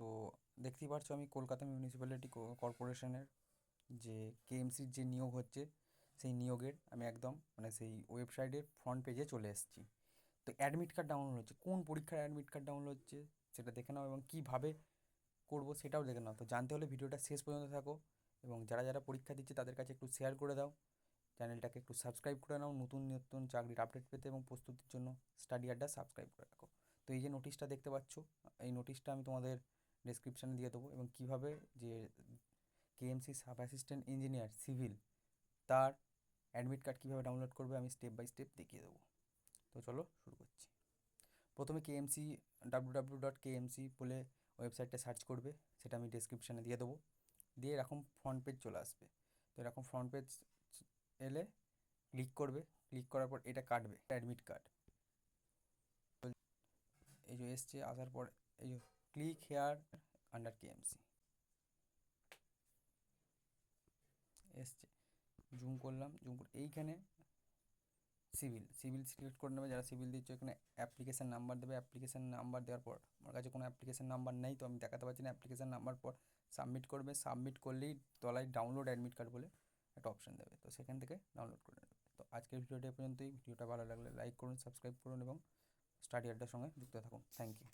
তো দেখতেই পারছ আমি কলকাতা মিউনিসিপ্যালিটি কর্পোরেশনের যে কেএমসির যে নিয়োগ হচ্ছে, সেই নিয়োগের আমি একদম মানে সেই ওয়েবসাইটের ফ্রন্ট পেজে চলে এসেছি। তো অ্যাডমিট কার্ড ডাউনলোড হচ্ছে, কোন পরীক্ষার অ্যাডমিট কার্ড ডাউনলোড হচ্ছে সেটা দেখে নাও এবং কীভাবে করব সেটাও দেখে নাও। তো জানতে হলে ভিডিওটা শেষ পর্যন্ত থাকো এবং যারা যারা পরীক্ষা দিচ্ছে তাদের কাছে একটু শেয়ার করে দাও। চ্যানেলটাকে একটু সাবস্ক্রাইব করে নাও, নতুন নতুন চাকরির আপডেট পেতে এবং প্রস্তুতির জন্য স্টাডি আড্ডা সাবস্ক্রাইব করে রাখো। তো এই যে নোটিশটা দেখতে পাচ্ছ, এই নোটিশটা আমি তোমাদের ডেসক্রিপশানে দিয়ে দেবো এবং কীভাবে যে KMC sub assistant engineer civil তার অ্যাডমিট কার্ড কীভাবে ডাউনলোড করবে আমি স্টেপ বাই স্টেপ দেখিয়ে দেবো। তো চলো শুরু করছি। প্রথমে KMC W W dot KMC বলে ওয়েবসাইটটা সার্চ করবে, সেটা আমি ডেসক্রিপশানে দিয়ে দেবো। দিয়ে এরকম ফ্রন্ট পেজ চলে আসবে। তো এরকম ফ্রন্ট পেজ এলে ক্লিক করবে ক্লিক করার পর এটা কাটবে অ্যাডমিট কার্ড এই যে এসছে, আসার পর এই ক্লিক হেয়ার আন্ডার কেএমসি এসছে জুম করলাম জুম করে এইখানে সিভিল সিভিল সিলেক্ট করে নেবে, যারা সিভিল দিচ্ছে এখানে অ্যাপ্লিকেশান নাম্বার দেবে অ্যাপ্লিকেশান নাম্বার দেওয়ার পর, আমার কাছে কোনো অ্যাপ্লিকেশান নাম্বার নেই, তো আমি দেখাতে পারছি না অ্যাপ্লিকেশান নাম্বার পর সাবমিট করবে সাবমিট করলেই তলায় ডাউনলোড অ্যাডমিট কার্ড বলে একটা অপশান দেবে, তো সেখান থেকে ডাউনলোড করে নেবে। তো আজকের ভিডিওটা পর্যন্তই, ভিডিওটা ভালো লাগলে লাইক করুন সাবস্ক্রাইব করুন এবং স্টাডি আড্ডার সঙ্গে যুক্ত থাকুন। Thank you